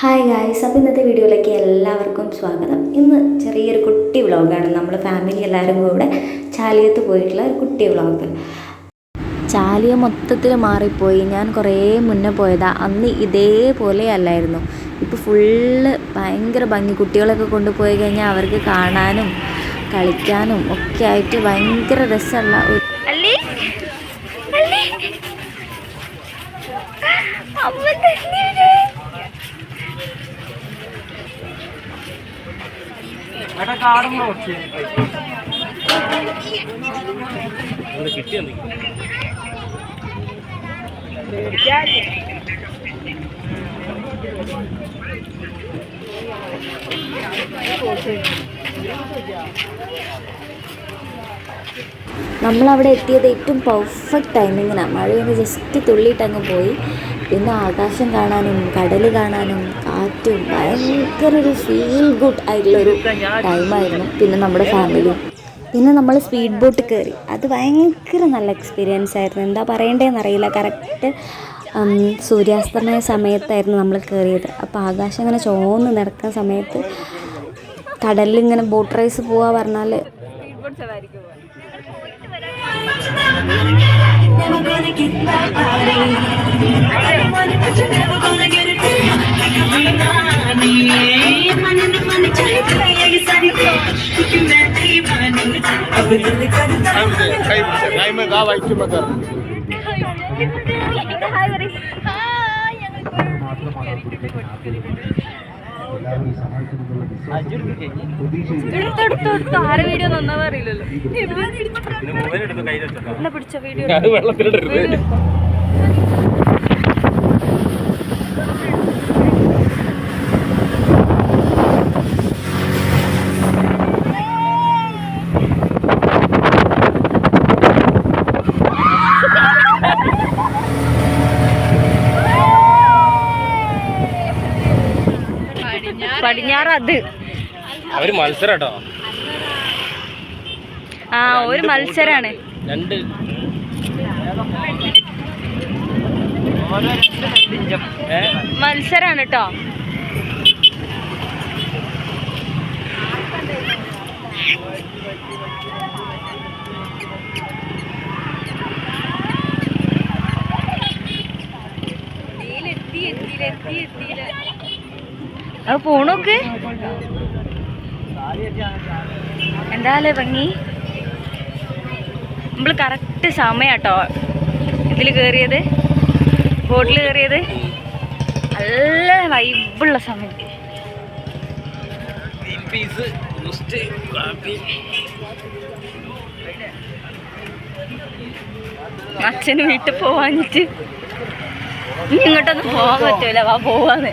Hi guys അപ്പോൾ ഇന്നത്തെ വീഡിയോയിലേക്ക് എല്ലാവർക്കും സ്വാഗതം. ഇന്ന് ചെറിയൊരു കുട്ടി വ്ളോഗാണ്. നമ്മൾ ഫാമിലി എല്ലാവരും കൂടെ ചാലിയത്ത് പോയിട്ടുള്ള ഒരു കുട്ടി വ്ളോഗ്. ചാലിയ മൊത്തത്തിൽ മാറിപ്പോയി. ഞാൻ കുറേ മുന്നേ പോയതാ. അന്ന് ഇതേപോലെ അല്ലായിരുന്നു. ഇപ്പോൾ ഫുള്ള് ഭയങ്കര ഭംഗി. കുട്ടികളൊക്കെ കൊണ്ടുപോയി കഴിഞ്ഞാൽ അവർക്ക് കാണാനും കളിക്കാനും ഒക്കെ ആയിട്ട് ഭയങ്കര രസമുള്ള ഒരു അല്ലി അല്ലി കൂടെ തന്നെ നമ്മളവിടെ എത്തിയത് ഏറ്റവും പെർഫെക്റ്റ് ടൈമിങ്ങിനാണ് മഴയൊന്ന് ജസ്റ്റ് തുള്ളിയിട്ടങ്ങ് പോയി. പിന്നെ ആകാശം കാണാനും കടൽ കാണാനും കാറ്റും ഭയങ്കര ഒരു ഫീൽ ഗുഡ് ആയിട്ടുള്ളൊരു ടൈമായിരുന്നു പിന്നെ നമ്മുടെ ഫാമിലി പിന്നെ നമ്മൾ സ്പീഡ് ബോട്ട് കയറി അത് ഭയങ്കര നല്ല എക്സ്പീരിയൻസ് ആയിരുന്നു. എന്താ പറയേണ്ടതെന്ന് അറിയില്ല. കറക്റ്റ് സൂര്യാസ്തമയ സമയത്തായിരുന്നു നമ്മൾ കയറിയത് അപ്പോൾ ആകാശം ഇങ്ങനെ ചോന്ന് നിറക്കുന്ന സമയത്ത് കടലിൽ ഇങ്ങനെ ബോട്ട് റൈസ് പോവാ പറഞ്ഞാൽ नाही मग गाव ऐकू मग हाय हाय എല്ലാവരും വീഡിയോ പിടിച്ച? വീഡിയോ പടിഞ്ഞാറ് അത് അവർ മത്സരം കേട്ടോ ആ ഒരു മത്സരാണ്. രണ്ട്. മത്സരാണ് കേട്ടോ അത് പോണോക്ക് എന്താല്ലേ ഭംഗി? നമ്മൾ കറക്റ്റ് സമയാട്ടോ ഇതിൽ കയറിയത് ബോട്ടിൽ കയറിയത് നല്ല വൈബുള്ള സമയം. അച്ഛന് വീട്ടിൽ പോവാഞ്ഞിട്ട്. ഇനി ഇങ്ങോട്ടൊന്നും പോവാൻ പറ്റൂല വാ പോവാന്ന്.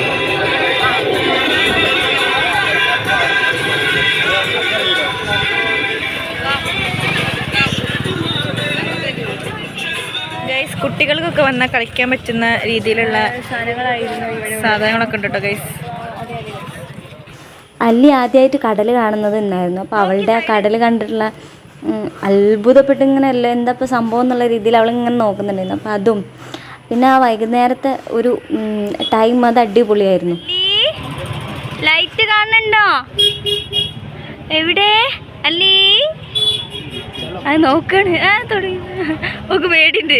കുട്ടികൾക്കൊക്കെ വന്നാൽ കളിക്കാൻ പറ്റുന്ന രീതിയിലുള്ള സാധനങ്ങളൊക്കെ ഉണ്ട് കേട്ടോ ഗൈസ് അല്ലി ആദ്യമായിട്ട് കടൽ കാണുന്നത് എന്നായിരുന്നു അപ്പോൾ അവളുടെ ആ കടൽ കണ്ടിട്ടുള്ള അത്ഭുതപ്പെട്ട് ഇങ്ങനെ അല്ല എന്താ ഇപ്പോൾ സംഭവം എന്നുള്ള രീതിയിൽ അവളിങ്ങനെ ഇങ്ങനെ നോക്കുന്നുണ്ടായിരുന്നു. അപ്പോൾ അതും പിന്നെ ആ വൈകുന്നേരത്തെ ഒരു ടൈം അത് അടിപൊളിയായിരുന്നു. ലൈറ്റ് കാണുന്നുണ്ടോ? എവിടെ? അല്ലേ? അത് നോക്കണേ. ആ തുടങ്ങി. നമുക്ക് പേടിണ്ട്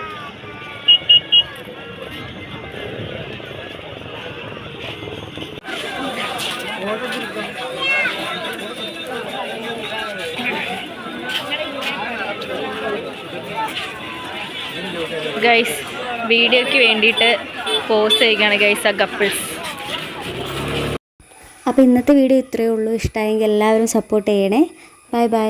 ഗൈസ് വീഡിയോയ്ക്ക് വേണ്ടിയിട്ട് പോസ് ചെയ്യുകയാണ് ഗൈസ് ആ കപ്പിൾസ് അപ്പോൾ ഇന്നത്തെ വീഡിയോ ഇത്രയേ ഉള്ളൂ. ഇഷ്ടമായെങ്കിൽ എല്ലാവരും സപ്പോർട്ട് ചെയ്യണേ. Bye bye